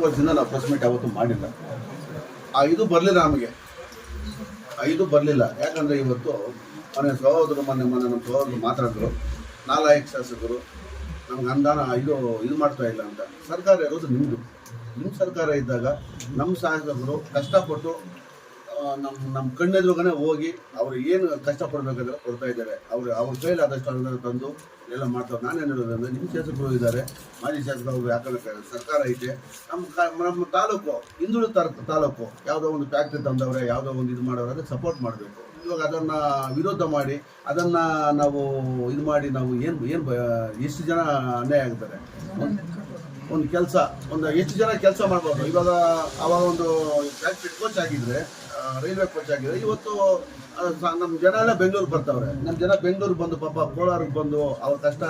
ವರ್ಷದಿಂದ ನಾವು ಪ್ರೆಸ್ ಯಾವತ್ತು ಯಾವತ್ತೂ ಮಾಡಿಲ್ಲ. ಆ ಇದು ಬರಲಿಲ್ಲ ನಮಗೆ. ಐದು ಬರಲಿಲ್ಲ. ಯಾಕಂದರೆ ಇವತ್ತು ಮನೆ ಸಹೋದರು ಮೊನ್ನೆ ಮೊನ್ನೆ ನಮ್ಮ ಸಹೋದರು ಮಾತಾಡಿದ್ರು. ನಾಲಾಯಕ ಶಾಸಕರು. ನಮ್ಗೆ ಅನುದಾನ ಇದು ಇದು ಮಾಡ್ತಾ ಇಲ್ಲ ಅಂತ. ಸರ್ಕಾರ ಇರೋದು ನಿಮ್ಮದು ನಿಮ್ಮ ಸರ್ಕಾರ ಇದ್ದಾಗ ನಮ್ಮ ಶಾಸಕರು ಕಷ್ಟಪಟ್ಟು ನಮ್ಮ ನಮ್ಮ ಕಣ್ಣೆದುರುಗನೆ ಹೋಗಿ ಅವರು ಏನು ಕಷ್ಟಪಡಬೇಕಾದ್ರೆ ಕೊಡ್ತಾ ಇದ್ದಾರೆ. ಅವ್ರು ಅವ್ರ ಕೈಲಿ ಆದಷ್ಟು ಅನುದಾನ ತಂದು ಎಲ್ಲ ಮಾಡ್ತಾರೆ. ನಾನೇನು ಹೇಳೋದಂದ್ರೆ ನಿಮ್ಮ ಶಾಸಕರು ಇದ್ದಾರೆ ಮಾಜಿ ಶಾಸಕರು ಯಾಕಂದ್ರೆ ಸರ್ಕಾರ ಐತೆ. ನಮ್ಮ ನಮ್ಮ ತಾಲೂಕು ಹಿಂದುಳಿದ ತಾಲೂಕು ಯಾವುದೋ ಒಂದು ಫ್ಯಾಕ್ಟ್ರಿ ತಂದವ್ರೆ ಯಾವುದೋ ಒಂದು ಇದು ಮಾಡೋರು ಅದಕ್ಕೆ ಸಪೋರ್ಟ್ ಮಾಡಬೇಕು. ಇವಾಗ ಅದನ್ನು ವಿರೋಧ ಮಾಡಿ ಅದನ್ನು ನಾವು ಇದು ಮಾಡಿ ನಾವು ಏನು ಏನು ಎಷ್ಟು ಜನ ಅನ್ಯಾಯ ಆಗ್ತಾರೆ? ಒಂದು ಕೆಲಸ ಒಂದು ಎಷ್ಟು ಜನ ಕೆಲಸ ಮಾಡ್ಬೋದು? ಇವಾಗ ಅವಾಗ ಒಂದು ಫ್ಯಾಕ್ಟ್ರಿ ಕೋಚ್ ಆಗಿದ್ರೆ ಆ, ರೈಲ್ವೆ ಕೋಚ್ ಆಗಿದೆ ಇವತ್ತು ನಮ್ಮ ಜನ ಎಲ್ಲ ಬೆಂಗಳೂರಿಗೆ ಬರ್ತಾವ್ರೆ. ನಮ್ಮ ಜನ ಬೆಂಗಳೂರು ಬಂದು ಪಾಪ ಕೋಲಾರಿಗೆ ಬಂದು ಅವ್ರ ಕಷ್ಟ,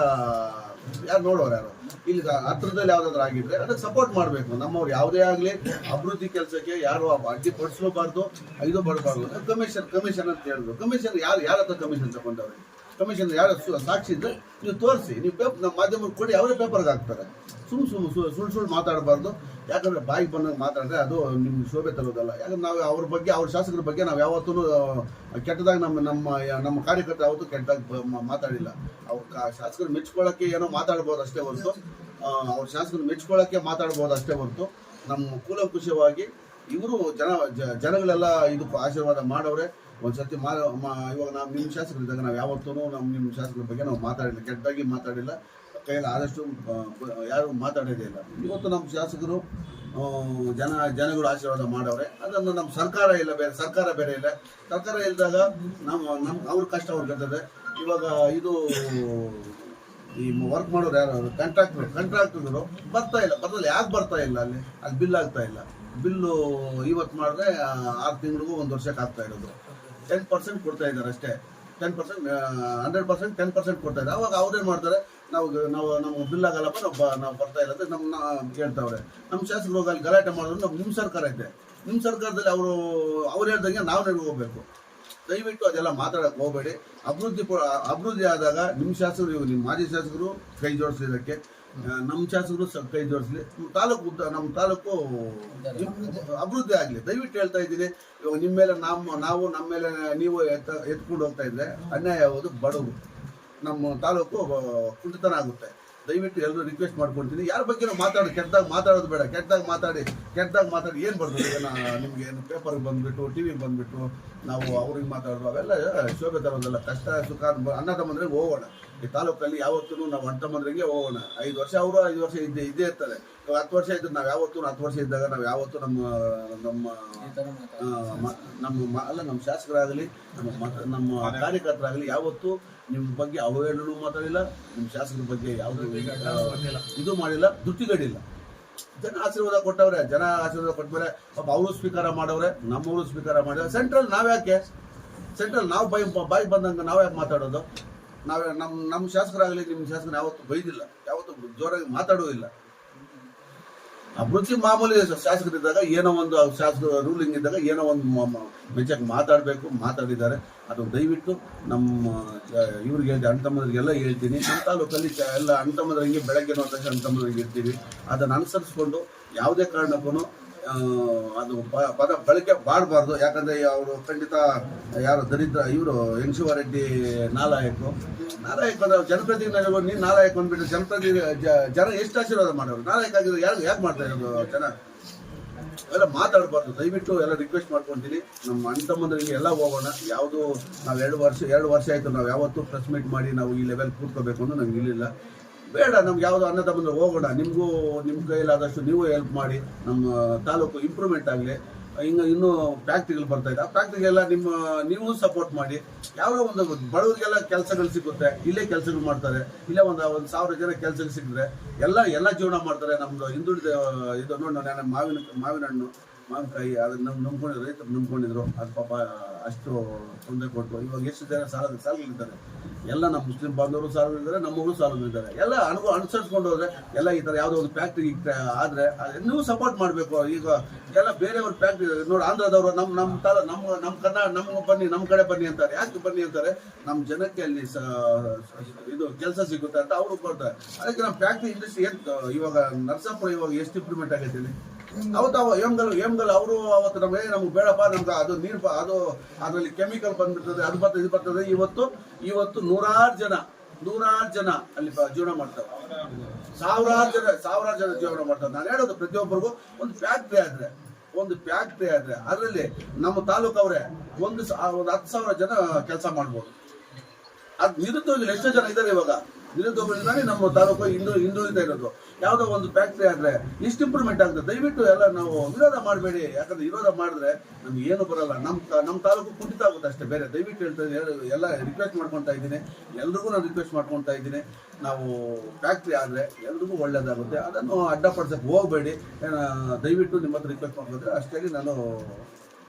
ಯಾರು ನೋಡೋರು ಯಾರು? ಇಲ್ಲಿ ಹತ್ರದಲ್ಲಿ ಯಾವ್ದಾದ್ರು ಆಗಿದ್ರೆ ಅದಕ್ಕೆ ಸಪೋರ್ಟ್ ಮಾಡಬೇಕು. ನಮ್ಮವ್ರು ಯಾವುದೇ ಆಗಲಿ, ಅಭಿವೃದ್ಧಿ ಕೆಲಸಕ್ಕೆ ಯಾರು ಅಡ್ಡಿ ಪಡಿಸ್ಲೂಬಾರ್ದು ಇದು ಬರಬಾರ್ದು ಕಮಿಷನ್ ಕಮಿಷನ್ ಅಂತ ಹೇಳಿದ್ರು ಕಮಿಷನ್ ಯಾರು, ಯಾರ ಹತ್ರ ಕಮಿಷನ್ ತಗೊಂಡವ್ರೆ? ಕಮಿಷನ್ ಯಾರು ಸಾಕ್ಷಿ ಇದ್ರೆ ನೀವು ತೋರಿಸಿ. ನೀವು ಪೇಪ್ ನಮ್ಮ ಮಾಧ್ಯಮಕ್ಕೆ ಕೊಡಿ, ಅವರೇ ಪೇಪರ್ಗೆ ಹಾಕ್ತಾರೆ. ಸುಮ್ ಸುಮ್ ಸು- ಸುಳ್ಳು ಸುಳ್ಳು ಮಾತಾಡಬಾರ್ದು. ಯಾಕಂದ್ರೆ ಬಾಯಿಗೆ ಬಂದಾಗ ಮಾತಾಡಿದ್ರೆ ಅದು ನಿಮ್ಗೆ ಶೋಭೆ ತರೋದಲ್ಲ. ಯಾಕಂದ್ರೆ ನಾವು ಅವ್ರ ಬಗ್ಗೆ, ಅವ್ರ ಶಾಸಕರ ಬಗ್ಗೆ ನಾವು ಯಾವತ್ತೂ ಕೆಟ್ಟದಾಗ ನಮ್ಮ ನಮ್ಮ ನಮ್ಮ ಕಾರ್ಯಕರ್ತ ಯಾವತ್ತೂ ಕೆಟ್ಟದಾಗ ಮಾತಾಡಿಲ್ಲ. ಅವ್ರ ಶಾಸಕರು ಮೆಚ್ಕೊಳ್ಳೋಕ್ಕೆ ಏನೋ ಮಾತಾಡ್ಬೋದು ಅಷ್ಟೇ ಹೊರತು. ಅವ್ರ ಶಾಸಕರು ಮೆಚ್ಕೊಳ್ಳೋಕ್ಕೆ ಮಾತಾಡ್ಬೋದು ಅಷ್ಟೇ ಹೊರತು. ನಮ್ಮ ಕೂಲಂಕುಷವಾಗಿ ಇವರು ಜನ ಜನಗಳೆಲ್ಲ ಇದಕ್ಕೂ ಆಶೀರ್ವಾದ ಮಾಡವ್ರೆ. ಒಂದ್ಸತಿ ಮಾ ಇವಾಗ ನಾವು ನಿಮ್ಮ ಶಾಸಕರಿದ್ದಾಗ ನಾವು ಯಾವತ್ತೂ ನಮ್ಮ ನಿಮ್ಮ ಶಾಸಕರ ಬಗ್ಗೆ ನಾವು ಮಾತಾಡಿಲ್ಲ ಕೆಟ್ಟದಾಗಿ ಮಾತಾಡಿಲ್ಲ. ಕೈಯಲ್ಲಿ ಆದಷ್ಟು ಯಾರು ಮಾತಾಡೋದೇ ಇಲ್ಲ. ಇವತ್ತು ನಮ್ಮ ಶಾಸಕರು ಜನ ಜನಗಳು ಆಶೀರ್ವಾದ ಮಾಡವ್ರೆ. ಅದನ್ನು ನಮ್ಮ ಸರ್ಕಾರ ಇಲ್ಲ ಬೇರೆ, ಸರ್ಕಾರ ಬೇರೆ ಇಲ್ಲ. ಸರ್ಕಾರ ಇಲ್ದಾಗ ನಮ್ಮ ನಮ್ಮ ಅವ್ರ ಕಷ್ಟ ಅವ್ರು ಇರ್ತದೆ ಇವಾಗ ಇದು, ಈ ವರ್ಕ್ ಮಾಡೋರು ಯಾರು? ಕಾಂಟ್ರಾಕ್ಟರ್ ಕಾಂಟ್ರಾಕ್ಟರ್ಗಳು ಬರ್ತಾ ಇಲ್ಲ. ಬರ್ತಲ್ಲ ಯಾಕೆ ಬರ್ತಾ ಇಲ್ಲ ಅಲ್ಲಿ? ಅಲ್ಲಿ ಬಿಲ್ ಆಗ್ತಾ ಇಲ್ಲ. ಬಿಲ್ಲು ಇವತ್ತು ಮಾಡಿದ್ರೆ ಆರು ತಿಂಗಳಿಗೂ ಒಂದು ವರ್ಷಕ್ಕೆ ಆಗ್ತಾ ಇರೋದು. ಟೆನ್ ಪರ್ಸೆಂಟ್ ಕೊಡ್ತಾ ಇದ್ದಾರೆ ಅಷ್ಟೇ. Ten percent hundred percent ten percent ಕೊಡ್ತಾ ಇದ್ದಾರೆ. ಅವಾಗ ಅವ್ರೇನು ಮಾಡ್ತಾರೆ ನಾವು ನಾವು ನಮ್ಗೆ ಬಿಲ್ ಆಗಲ್ಲಪ್ಪ ನಾವು ನಾವು ಬರ್ತಾ ಇಲ್ಲ ಅಂತ ನಮ್ಮನ್ನ ಕೇಳ್ತಾವ್ರೆ. ನಮ್ಮ ಶಾಸಕರು ಹೋಗಿ ಅಲ್ಲಿ ಗಲಾಟೆ ಮಾಡಿದ್ರು ನಮ್ಮ ಸರ್ಕಾರ ಇದೆ. ನಿಮ್ಮ ಸರ್ಕಾರದಲ್ಲಿ ಅವರು ಅವ್ರು ಹೇಳ್ದಂಗೆ ನಾವು ಹೋಗ್ಬೇಕು. ದಯವಿಟ್ಟು ಅದೆಲ್ಲ ಮಾತಾಡಕ್ಕೆ ಹೋಗಬೇಡಿ. ಅಭಿವೃದ್ಧಿ ಅಭಿವೃದ್ಧಿ ಆದಾಗ ನಿಮ್ಮ ಶಾಸಕರು ಇವ್ರು ನಿಮ್ಮ ಮಾಜಿ ಶಾಸಕರು ಕೈ ಆ, ನಮ್ಮ ಶಾಸಕರು ಸ್ವಲ್ಪ ಕೈ ಜೋಡಿಸಲಿ. ತಾಲೂಕು ನಮ್ಮ ತಾಲೂಕು ಅಭಿವೃದ್ಧಿ ಆಗಲಿ. ದಯವಿಟ್ಟು ಹೇಳ್ತಾ ಇದ್ದೀನಿ, ಇವಾಗ ನಿಮ್ಮ ಮೇಲೆ ನಮ್ಮ ನಾವು ನಮ್ಮ ಮೇಲೆ ನೀವು ಎತ್ತ ಎತ್ಕೊಂಡು ಹೋಗ್ತಾ ಇದ್ರೆ ಅನ್ಯಾಯ ಆಗೋದು ಬಡವರು. ನಮ್ಮ ತಾಲೂಕು ಕುಂಟತನ ಆಗುತ್ತೆ. ದಯವಿಟ್ಟು ಎಲ್ಲರೂ ರಿಕ್ವೆಸ್ಟ್ ಮಾಡ್ಕೊಳ್ತೀನಿ. ಯಾರ ಬಗ್ಗೆ ಮಾತಾಡೋದು? ಕೆಟ್ಟದಾಗ ಮಾತಾಡೋದು ಬೇಡ. ಕೆಟ್ಟದಾಗ ಮಾತಾಡಿ. ಕೆಟ್ಟದಾಗ ಮಾತಾಡಿ ಏನು ಬರ್ತದೆ? ನಿಮ್ಗೆ ಏನು ಪೇಪರ್ಗೆ ಬಂದ್ಬಿಟ್ಟು ಟಿ ವಿಗೆ ಬಂದ್ಬಿಟ್ಟು ನಾವು ಅವ್ರಿಗೆ ಮಾತಾಡೋದು, ಅವೆಲ್ಲ ಶೋಭೆ ತರೋದಲ್ಲ ಕಷ್ಟ, ಸುಖ ಅನ್ನ ತಮ್ಮಂದ್ರೆ ಹೋಗೋಣ. ಈ ತಾಲೂಕಲ್ಲಿ ಯಾವತ್ತೂ ನಾವು ಅಣ್ಣ ಹೋಗೋಣ. ಐದು ವರ್ಷ ಅವರು ಐದು ವರ್ಷ ಇದ್ದೇ ಇದ್ದೇ ಇರ್ತಾರೆ. ಹತ್ತು ವರ್ಷ ಇದ್ದು ನಾವು ಯಾವತ್ತೂ ಹತ್ತು ವರ್ಷ ಇದ್ದಾಗ ನಾವು ಯಾವತ್ತೂ ನಮ್ಮ ನಮ್ಮ ನಮ್ಮ ಅಲ್ಲ, ನಮ್ಮ ಶಾಸಕರಾಗಲಿ, ನಮ್ಮ ನಮ್ಮ ಕಾರ್ಯಕರ್ತರಾಗಲಿ ಯಾವತ್ತೂ ನಿಮ್ಮ ಬಗ್ಗೆ ಅವಹೇಳನೂ ಮಾತಾಡಿಲ್ಲ ನಿಮ್ಮ ಶಾಸಕರ ಬಗ್ಗೆ ಯಾವುದೇ ಇದು ಮಾಡಿಲ್ಲ ದುಟ್ಟಿಗಡಿಲ್ಲ ಜನ ಆಶೀರ್ವಾದ ಕೊಟ್ಟವ್ರೆ, ಜನ ಆಶೀರ್ವಾದ ಕೊಟ್ಟವ್ರೆ ಪಾಪ ಅವರು ಸ್ವೀಕಾರ ಮಾಡವ್ರೆ, ನಮ್ಮವರು ಸ್ವೀಕಾರ ಮಾಡಿದ್ರೆ ಸೆಂಟ್ರಲ್ ನಾವ್ಯಾಕೆ? ಸೆಂಟ್ರಲ್ ನಾವು ಬಾಯಿ ಬಾಯಿ ಬಂದಂಗೆ ನಾವ್ಯಾಕೆ ಮಾತಾಡೋದು? ನಾವೇ ನಮ್ಮ ನಮ್ಮ ಶಾಸಕರಾಗಲಿ ನಿಮ್ಮ ಶಾಸಕರು ಯಾವತ್ತು ಬೈದಿಲ್ಲ. ಯಾವತ್ತೂ ಜೋರಾಗಿ ಮಾತಾಡೋದಿಲ್ಲ. ಅಭಿವೃದ್ಧಿ ಮಾಮೂಲಿ ಶಾಸಕರಿದ್ದಾಗ ಏನೋ ಒಂದು ಶಾಸಕ ರೂಲಿಂಗ್ ಇದ್ದಾಗ ಏನೋ ಒಂದು ಮೆಚ್ಚಕ್ಕೆ ಮಾತಾಡಬೇಕು, ಮಾತಾಡಿದ್ದಾರೆ. ಅದು ದಯವಿಟ್ಟು ನಮ್ಮ ಇವ್ರಿಗೆ ಅಣ್ಣ ತಮ್ಮದ್ರಿಗೆಲ್ಲ ಹೇಳ್ತೀನಿ. ನಮ್ಮ ತಾಲೂಕಲ್ಲಿ ಎಲ್ಲ ಅಣ್ಣ ತಮ್ಮದ್ರಂಗೆ ಬೆಳಗ್ಗೆ ತಕ್ಷಣ ಅಣ್ಣ ತಮ್ಮದ್ರಿಗೆ ಇರ್ತೀವಿ. ಅದನ್ನು ಅನುಸರಿಸ್ಕೊಂಡು ಯಾವುದೇ ಕಾರಣಕ್ಕೂ ಅದು ಪದ ಬಳಕೆ ಮಾಡಬಾರ್ದು. ಯಾಕಂದ್ರೆ ಅವರು ಖಂಡಿತ ಯಾರು ದರಿದ್ರ, ಇವರು ರೆಡ್ಡಿ ನಾಲಾಯಕರು. ನಾಲಾಯಕ ಅಂದ್ರೆ ಜನಪ್ರತಿನಿಧಿಗಳು ನೀನು ನಾಲಾಯಕ ಅಂದ್ಬಿಟ್ಟು ಜನಪ್ರತಿನಿಧಿ ಜನ ಎಷ್ಟು ಆಶೀರ್ವಾದ ಮಾಡೋರು? ನಾಲಾಯಕ ಆಗಿದ್ರು ಯಾರು ಯಾಕೆ ಮಾಡ್ತಾ ಇರೋದು ಜನ? ಎಲ್ಲ ಮಾತಾಡಬಾರ್ದು. ದಯವಿಟ್ಟು ಎಲ್ಲ ರಿಕ್ವೆಸ್ಟ್ ಮಾಡ್ಕೊತೀನಿ. ನಮ್ಮ ಅಣ್ಣ ತಮ್ಮಂದ್ರಿಗೆ ಎಲ್ಲ ಹೋಗೋಣ. ಯಾವುದು ನಾವು ಎರಡು ವರ್ಷ ಎರಡು ವರ್ಷ ಆಯಿತು. ನಾವು ಯಾವತ್ತೂ ಪ್ರೆಸ್ ಮೀಟ್ ಮಾಡಿ ನಾವು ಈ ಲೆವೆಲ್ ಕೂತ್ಕೋಬೇಕು ಅನ್ನೋ ನಂಗೆ ಇರಲಿಲ್ಲ ಬೇಡ, ನಮ್ಗೆ ಯಾವುದು ತಮ್ಮಂದ್ರೆ ಹೋಗೋಣ. ನಿಮಗೂ ನಿಮ್ಮ ಕೈಲಾದಷ್ಟು ನೀವು ಹೆಲ್ಪ್ ಮಾಡಿ, ನಮ್ಮ ತಾಲೂಕು ಇಂಪ್ರೂವ್ಮೆಂಟ್ ಆಗಲಿ. ಇನ್ನು, ಇನ್ನೂ ಫ್ಯಾಕ್ಟ್ರಿಗಳು ಬರ್ತಾ ಇದೆ. ಆ ಫ್ಯಾಕ್ಟ್ರಿಗೆಲ್ಲ ನಿಮ್ಮ, ನೀವು ಸಪೋರ್ಟ್ ಮಾಡಿ. ಯಾವುದೋ ಒಂದು ಬಡವರಿಗೆಲ್ಲ ಕೆಲಸಗಳು ಸಿಗುತ್ತೆ, ಇಲ್ಲೇ ಕೆಲಸಗಳು ಮಾಡ್ತಾರೆ. ಇಲ್ಲೇ ಒಂದು ಒಂದು ಸಾವಿರ ಜನ ಕೆಲಸಗಳು ಸಿಕ್ಕಿದ್ರೆ, ಎಲ್ಲ ಎಲ್ಲ ಜೀವನ ಮಾಡ್ತಾರೆ. ನಮ್ಮದು ಹಿಂದುಳಿದ, ಇದು ನೋಡಿ, ನಾನು ಮಾವಿನ ಮಾವಿನ ಹಣ್ಣು ಮಾವಿನಕಾಯಿ ಅದನ್ನ ನಮ್ ನಂಬ್ಕೊಂಡಿದ್ರು, ರೈತರು ನಂಬ್ಕೊಂಡಿದ್ರು. ಅದು ಪಾಪ ಅಷ್ಟು ತೊಂದರೆ ಕೊಟ್ಟರು ಇವಾಗ ಎಷ್ಟು ಜನ ಸಾಲ ಸಾಲಗಳಿದ್ದಾರೆ ಎಲ್ಲ ನಮ್ಮ ಮುಸ್ಲಿಂ ಬಾಂಧವರು ಸಾಲಗಳಿದ್ದಾರೆ ನಮ್ಮವರು ಸಾಲಗಳಿದ್ದಾರೆ ಎಲ್ಲ ಅನುಭವ ಅನುಸರಿಸ್ಕೊಂಡು ಹೋದ್ರೆ ಎಲ್ಲ ಈ ಥರ ಯಾವುದೋ ಒಂದು ಫ್ಯಾಕ್ಟ್ರಿ ಆದರೆ ನೀವು ಸಪೋರ್ಟ್ ಮಾಡಬೇಕು. ಈಗ ಎಲ್ಲ ಬೇರೆಯವ್ರ ಫ್ಯಾಕ್ಟ್ರಿ ನೋಡಿ, ಆಂಧ್ರದವರು ನಮ್ಮ ನಮ್ಮ ತಾಲ ನಮ್ಮ ನಮ್ಮ ಕನ್ನಡ ನಮ್ಮ ಬನ್ನಿ ನಮ್ಮ ಕಡೆ ಬನ್ನಿ ಅಂತಾರೆ. ಯಾಕೆ ಬನ್ನಿ ಅಂತಾರೆ? ನಮ್ಮ ಜನಕ್ಕೆ ಅಲ್ಲಿ ಇದು ಕೆಲಸ ಸಿಗುತ್ತೆ ಅಂತ ಅವರು ಕೊಡ್ತಾರೆ. ಅದಕ್ಕೆ ನಮ್ಮ ಫ್ಯಾಕ್ಟ್ರಿ ಇಂಡಸ್ಟ್ರಿ ಏನು, ಇವಾಗ ನರಸಾಪುರ ಇವಾಗ ಎಷ್ಟು ಇಂಪ್ರೂವ್ಮೆಂಟ್ ಆಗೈತೆ ಅವತ್ತು ಅವ ಎಮ್ಗಲ್ ಎಮ್ಗಲ್ ಅವರು ಅವತ್ತು ನಮಗೆ ಬೇಡಪ್ಪ ಅದು ನೀರು ಅದು ಅದರಲ್ಲಿ ಕೆಮಿಕಲ್ ಬಂದ್ಬಿಡ್ತದೆ ಅದು ಬರ್ತದೆ, ಇದು ಬರ್ತದೆ. ಇವತ್ತು ಇವತ್ತು ನೂರಾರು ಜನ ನೂರಾರು ಜನ ಅಲ್ಲಿ ಜೀವನ ಮಾಡ್ತಾರೆ. ಸಾವಿರಾರು ಜನ ಸಾವಿರಾರು ಜನ ಜೀವನ ಮಾಡ್ತಾರೆ. ನಾನು ಹೇಳೋದು ಪ್ರತಿಯೊಬ್ಬರಿಗೂ ಒಂದು ಫ್ಯಾಕ್ಟ್ರಿ ಆದರೆ, ಒಂದು ಫ್ಯಾಕ್ಟ್ರಿ ಆದರೆ, ಅದರಲ್ಲಿ ನಮ್ಮ ತಾಲೂಕು ಅವರೇ ಒಂದು ಒಂದು ಹತ್ತು ಸಾವಿರ ಜನ ಕೆಲಸ ಮಾಡ್ಬೋದು. ಅದು ನಿರುದ್ಯೋಗಿಗಳು ಎಷ್ಟೋ ಜನ ಇದ್ದಾರೆ ಇವಾಗ. ನಿರುದ್ಯೋಗಿಗಳಿಂದಾನೆ ನಮ್ಮ ತಾಲೂಕು ಹಿಂದೂ ಹಿಂದುಳಿತ ಇರೋದು. ಯಾವುದೋ ಒಂದು ಫ್ಯಾಕ್ಟ್ರಿ ಆದರೆ ಇಷ್ಟು ಇಂಪ್ರೂವ್ಮೆಂಟ್ ಆಗುತ್ತೆ ದಯವಿಟ್ಟು ಎಲ್ಲ ನಾವು ವಿರೋಧ ಮಾಡಬೇಡಿ. ಯಾಕಂದ್ರೆ ವಿರೋಧ ಮಾಡಿದ್ರೆ ನಮ್ಗೆ ಏನು ಬರಲ್ಲ. ನಮ್ಮ ನಮ್ಮ ತಾಲೂಕು ಕುಂಠಿತ ಆಗುತ್ತೆ ಅಷ್ಟೇ. ಬೇರೆ ದಯವಿಟ್ಟು ಹೇಳ್ತಾ ಎಲ್ಲ ರಿಕ್ವೆಸ್ಟ್ ಮಾಡ್ಕೊತಾ ಇದ್ದೀನಿ. ಎಲ್ರಿಗೂ ನಾನು ರಿಕ್ವೆಸ್ಟ್ ಮಾಡ್ಕೊತಾ ಇದ್ದೀನಿ. ನಾವು ಫ್ಯಾಕ್ಟ್ರಿ ಆದರೆ ಎಲ್ರಿಗೂ ಒಳ್ಳೇದಾಗುತ್ತೆ. ಅದನ್ನು ಅಡ್ಡಪಡಿಸಕ್ಕೆ ಹೋಗಬೇಡಿ. ದಯವಿಟ್ಟು ನಿಮ್ಮ ಹತ್ರ ರಿಕ್ವೆಸ್ಟ್ ಮಾಡ್ಕೊಂಡ್ರೆ ಅಷ್ಟೇ ನಾನು